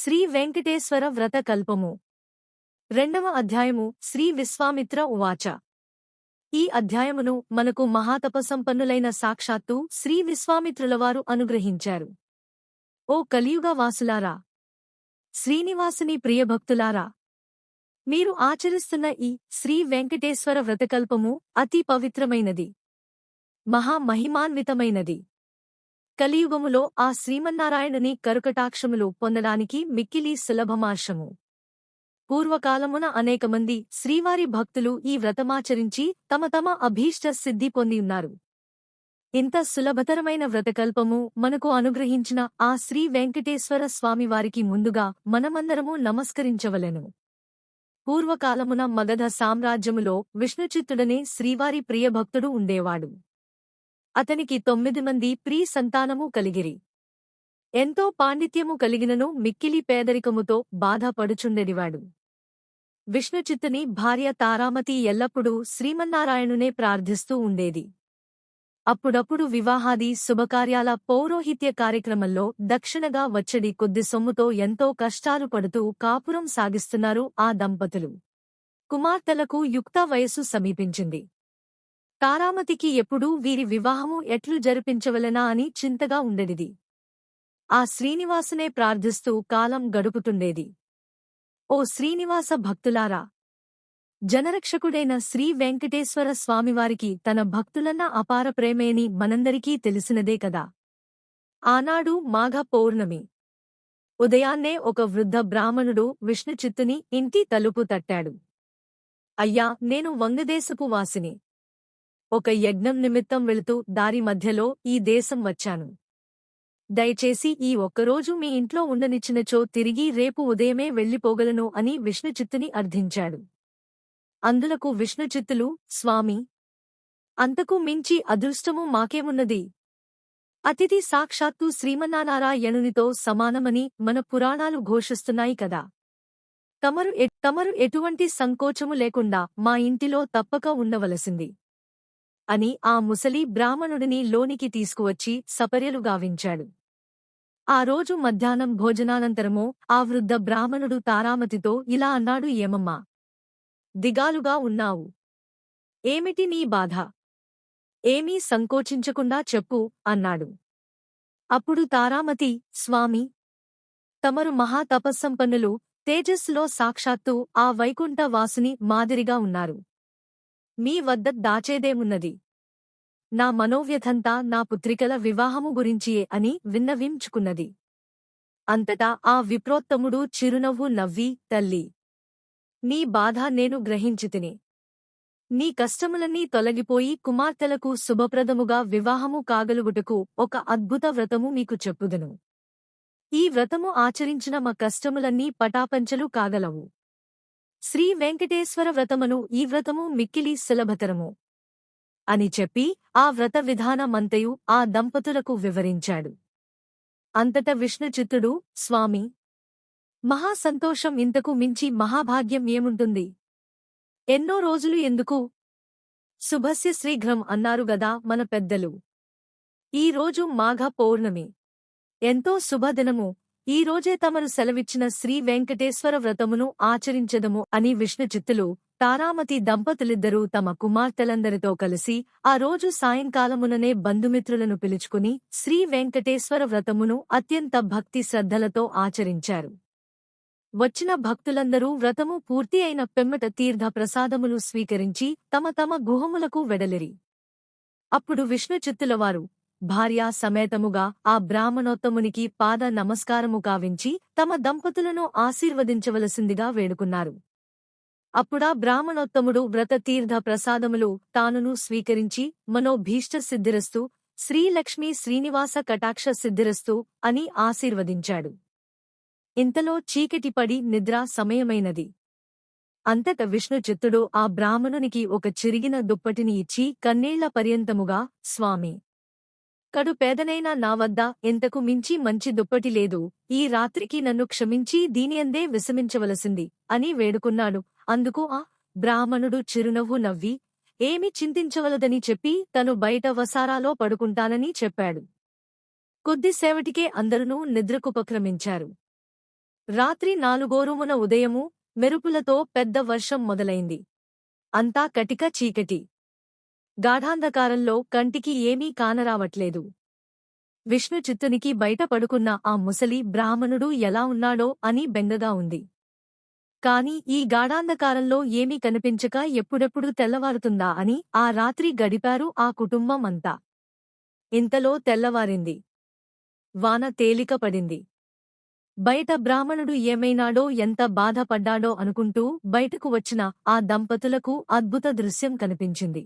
శ్రీ వెంకటేశ్వర వ్రత కల్పము. రెండవ అధ్యాయము శ్రీ విశ్వామిత్ర ఉవాచ. ఈ అధ్యాయమును మనకు మహాతపసంపన్నులైన సాక్షాత్తు శ్రీ విశ్వామిత్రులవారు అనుగ్రహించారు. ఓ కలియుగ వాసులారా శ్రీనివాసుని ప్రియభక్తులారా! మీరు ఆచరిస్తున్న ఈ శ్రీ వెంకటేశ్వర వ్రతకల్పము అతి పవిత్రమైనది. మహామహిమాన్వితమైనది. కలియుగములో ఆ శ్రీమన్నారాయణని కరుకటాక్షములు పొందడానికి మిక్కిలి సులభమార్షము. పూర్వకాలమున అనేకమంది శ్రీవారి భక్తులు ఈ వ్రతమాచరించి తమ తమ అభీష్ట సిద్ధి పొందియున్నారు ఇంత సులభతరమైన వ్రతకల్పము మనకు అనుగ్రహించిన ఆ శ్రీ వెంకటేశ్వర స్వామివారికి ముందుగా మనమందరము నమస్కరించవలెను. పూర్వకాలమున మగధ సామ్రాజ్యములో విష్ణుచిత్తుడనే శ్రీవారి ప్రియభక్తుడు ఉండేవాడు. అతనికి తొమ్మిది మంది ప్రీ సంతానము కలిగిరి. ఎంతో పాండిత్యము కలిగినను మిక్కిలి పేదరికముతో బాధపడుచుండెనివాడు విష్ణుచిత్తుని భార్య తారామతి ఎల్లప్పుడూ శ్రీమన్నారాయణునే ప్రార్థిస్తూ ఉండేది. అప్పుడప్పుడు వివాహాది శుభకార్యాల పౌరోహిత్య కార్యక్రమంలో దక్షిణగా వచ్చడి కొద్ది సొమ్ముతో ఎంతో కష్టాలు పడుతూ కాపురం సాగిస్తున్నారు ఆ దంపతులు. కుమార్తెలకు యుక్త వయస్సు సమీపించింది. తారామతికి ఎప్పుడూ వీరి వివాహము ఎట్లు జరిపించవలనా అని చింతగా ఉండేది ఆ శ్రీనివాసునే ప్రార్థిస్తూ కాలం గడుపుతుండేది. ఓ శ్రీనివాస భక్తులారా! జనరక్షకుడైన శ్రీ వెంకటేశ్వర స్వామివారికి తన భక్తులన్న అపార ప్రేమేని మనందరికీ తెలిసినదే కదా! ఆనాడు మాఘ పౌర్ణమి. ఉదయాన్నే ఒక వృద్ధ బ్రాహ్మణుడు విష్ణుచిత్తుని ఇంటి తలుపు తట్టాడు. అయ్యా నేను వంగదేశపు వాసిని. ఒక యజ్ఞం నిమిత్తం వెళుతూ దారి మధ్యలో ఈ దేశం వచ్చాను. దయచేసి ఈ ఒక్కరోజు మీ ఇంట్లో ఉండనిచ్చినచో తిరిగి రేపు ఉదయమే వెళ్ళిపోగలను అని విష్ణుచిత్తుని అర్థించాడు. అందులకు విష్ణుచిత్తులు స్వామి! అంతకు మించి అదృష్టము మాకేమున్నది? అతిథి సాక్షాత్తు శ్రీమన్నారాయణునితో సమానమని మన పురాణాలు ఘోషిస్తున్నాయి కదా! తమరు తమరు ఎటువంటి సంకోచము లేకుండా మా ఇంటిలో తప్పక ఉండవలసింది. అని ఆ ముసలి బ్రాహ్మణుడిని లోనికి తీసుకువచ్చి సపర్యలు గావించాడు. ఆ రోజు మధ్యాహ్నం భోజనానంతరమో ఆ వృద్ధ బ్రాహ్మణుడు తారామతితో ఇలా అన్నాడు ఏమమ్మా? దిగాలుగా ఉన్నావు. ఏమిటి నీ బాధ? ఏమీ సంకోచించకుండా చెప్పు అన్నాడు. అప్పుడు తారామతి స్వామి తమరు మహాతపస్సంపన్నులు తేజస్సులో సాక్షాత్తు ఆ వైకుంఠ వాసుని మాదిరిగా ఉన్నారు. మీ వద్ద దాచేదేమున్నది? నా మనోవ్యథంతా నా పుత్రికల వివాహము గురించియే అని విన్నవించుకున్నది. అంతటా ఆ విప్రోత్తముడు చిరునవ్వు నవ్వి తల్లి నీ బాధ నేను గ్రహించితిని. నీ కష్టములన్నీ తొలగిపోయి కుమార్తెలకు శుభప్రదముగా వివాహము కాగలుగుటకు ఒక అద్భుత వ్రతము మీకు చెప్పుదును. ఈ వ్రతము ఆచరించిన మా కష్టములన్నీ పటాపంచలు కాగలవు. శ్రీ వెంకటేశ్వర వ్రతమును ఈ వ్రతము మిక్కిలి సులభతరము. అని చెప్పి ఆ వ్రత విధానమంతయు ఆ దంపతులకు వివరించాడు. అంతట విష్ణుచిత్తుడు స్వామి! మహాసంతోషం ఇంతకు మించి మహాభాగ్యం ఏముంటుంది? ఎన్నో రోజులు ఎందుకు? శుభస్య శ్రీఘ్రం అన్నారు గదా మన పెద్దలు. ఈ రోజు మాఘ పౌర్ణమి. ఎంతో శుభదినము. ఈ రోజే తమను సెలవిచ్చిన శ్రీ వెంకటేశ్వర వ్రతమును ఆచరించదము అని విష్ణుచిత్తులు తారామతి దంపతులిద్దరూ తమ కుమార్తెలందరితో కలిసి ఆ రోజు సాయంకాలముననే బంధుమిత్రులను పిలుచుకుని శ్రీ వెంకటేశ్వర వ్రతమును అత్యంత భక్తి శ్రద్ధలతో ఆచరించారు. వచ్చిన భక్తులందరూ వ్రతము పూర్తి అయిన పెమ్మట తీర్థ ప్రసాదములు స్వీకరించి తమ తమ గుహములకు వెడలిరి. అప్పుడు విష్ణుచిత్తులవారు భార్యా సమేతముగా ఆ బ్రాహ్మణోత్తమునికి పాద నమస్కారము కావించి తమ దంపతులను ఆశీర్వదించవలసిందిగా వేడుకున్నారు. అప్పుడా బ్రాహ్మణోత్తముడు వ్రత తీర్థ ప్రసాదములు తానును స్వీకరించి మనోభీష్ట సిద్ధిరస్తు శ్రీలక్ష్మీ శ్రీనివాస కటాక్ష సిద్ధిరస్తు అని ఆశీర్వదించాడు. ఇంతలో చీకటిపడి నిద్ర సమయమైనది. అంతట విష్ణుచిత్తుడు ఆ బ్రాహ్మణునికి ఒక చిరిగిన దుప్పటిని ఇచ్చి కన్నేళ్ళ పర్యంతముగా స్వామి కడు పేదనైనా నా వద్ద ఇంతకు మించి మంచి దుప్పటి లేదు. ఈ రాత్రికి నన్ను క్షమించి దీనియందే విసమించవలసింది అని వేడుకున్నాడు. అందుకు ఆ బ్రాహ్మణుడు చిరునవ్వు నవ్వి ఏమి చింతించవలదని చెప్పి తను బయట వసారాలో పడుకుంటానని చెప్పాడు. కొద్దిసేవటికే అందరునూ నిద్రకుపక్రమించారు. రాత్రి నాలుగోరుమున ఉదయము మెరుపులతో పెద్ద వర్షం మొదలైంది. అంతా కటిక చీకటి. గాఢాంధకారంలో కంటికి ఏమీ కానరావట్లేదు. విష్ణు చిత్తునికి బయట పడుకున్న ఆ ముసలి బ్రాహ్మణుడు ఎలా ఉన్నాడో అని బెంగగా ఉంది. కాని ఈ గాఢాంధకారంలో ఏమీ కనిపించక ఎప్పుడెప్పుడు తెల్లవారుతుందా అని ఆ రాత్రి గడిపారు ఆ కుటుంబం అంతా ఇంతలో తెల్లవారింది. వాన తేలిక పడింది బయట బ్రాహ్మణుడు ఏమైనాడో ఎంత బాధపడ్డాడో అనుకుంటూ బయటకు వచ్చిన ఆ దంపతులకు అద్భుత దృశ్యం కనిపించింది.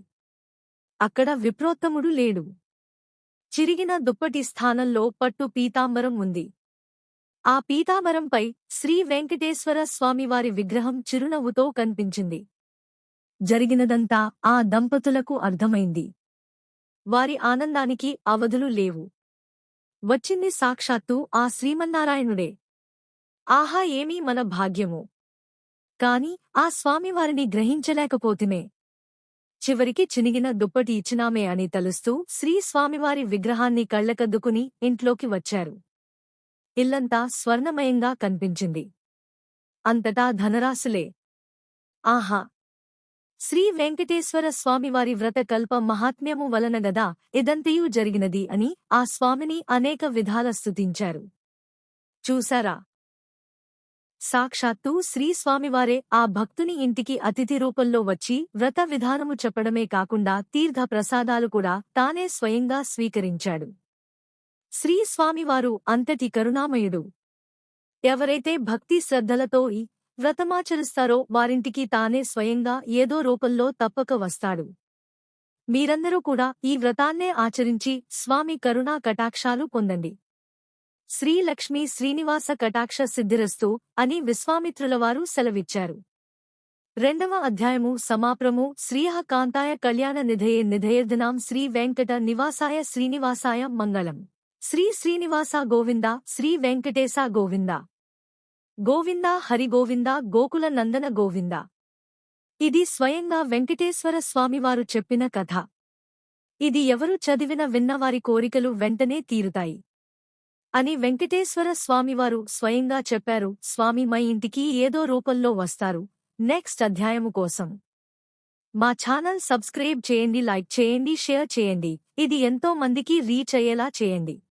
అక్కడ విప్రోత్తముడు లేడు. చిరిగిన దుప్పటి స్థానంలో పట్టు పీతాంబరం ఉంది. ఆ పీతాంబరంపై శ్రీ వెంకటేశ్వర స్వామివారి విగ్రహం చిరునవ్వుతో కనిపించింది. జరిగినదంతా ఆ దంపతులకు అర్థమైంది. వారి ఆనందానికి అవధులు లేవు. వచ్చింది సాక్షాత్తు ఆ శ్రీమన్నారాయణుడే. ఆహా ఏమీ మన భాగ్యము. కాని ఆ స్వామివారిని గ్రహించలేకపోతిమే. చివరికి చినిగిన దుప్పటి ఇచ్చినామే అని తలుస్తూ శ్రీ స్వామివారి విగ్రహాన్ని కళ్ళకద్దుకుని ఇంట్లోకి వచ్చారు. ఇల్లంతా స్వర్ణమయంగా కనిపించింది. అంతటా ధనరాశులే. ఆహా! శ్రీ వెంకటేశ్వర స్వామివారి వ్రతకల్ప మహాత్మ్యము వలన గదా ఇదంతయూ జరిగినది అని ఆ స్వామిని అనేక విధాల స్తుతించారు. చూసారా సాక్షాత్తూ శ్రీ స్వామివారే ఆ భక్తుని ఇంటికి అతిథి రూపంలో వచ్చి వ్రత విధానము చెప్పడమే కాకుండా తీర్థ ప్రసాదాలు కూడా తానే స్వయంగా స్వీకరించాడు. శ్రీస్వామివారు అంతటి కరుణామయుడు. ఎవరైతే భక్తి శ్రద్ధలతో ఈ వ్రతమాచరిస్తారో వారింటికి తానే స్వయంగా ఏదో రూపంలో తప్పక వస్తాడు. మీరందరూ కూడా ఈ వ్రతాన్నే ఆచరించి స్వామి కరుణా కటాక్షాలు పొందండి. శ్రీలక్ష్మీ శ్రీనివాస కటాక్ష సిద్ధిరస్తు అని విశ్వామిత్రులవారు సెలవిచ్చారు. రెండవ అధ్యాయము సమాప్రము. శ్రీహ కాంతాయ కళ్యాణ నిధయే నిధయర్ధనాం శ్రీ వెంకట నివాసాయ శ్రీనివాసాయ మంగళం. శ్రీ శ్రీనివాస గోవింద శ్రీ వెంకటేశ గోవింద. గోవింద హరిగోవింద గోకుల నందన గోవింద. ఇది స్వయంగా వెంకటేశ్వర స్వామివారు చెప్పిన కథ. ఇది ఎవరు చదివిన విన్నవారి కోరికలు వెంటనే తీరుతాయి. అని వెంకటేశ్వర స్వామివారు స్వయంగా చెప్పారు. స్వామి మై ఇంటికి ఏదో రూపంలో వస్తారు. నెక్స్ట్ అధ్యాయము కోసం మా ఛానల్ సబ్స్క్రైబ్ చేయండి లైక్ చేయండి షేర్ చేయండి. ఇది ఎంతో మందికి రీచ్ అయ్యేలా చేయండి.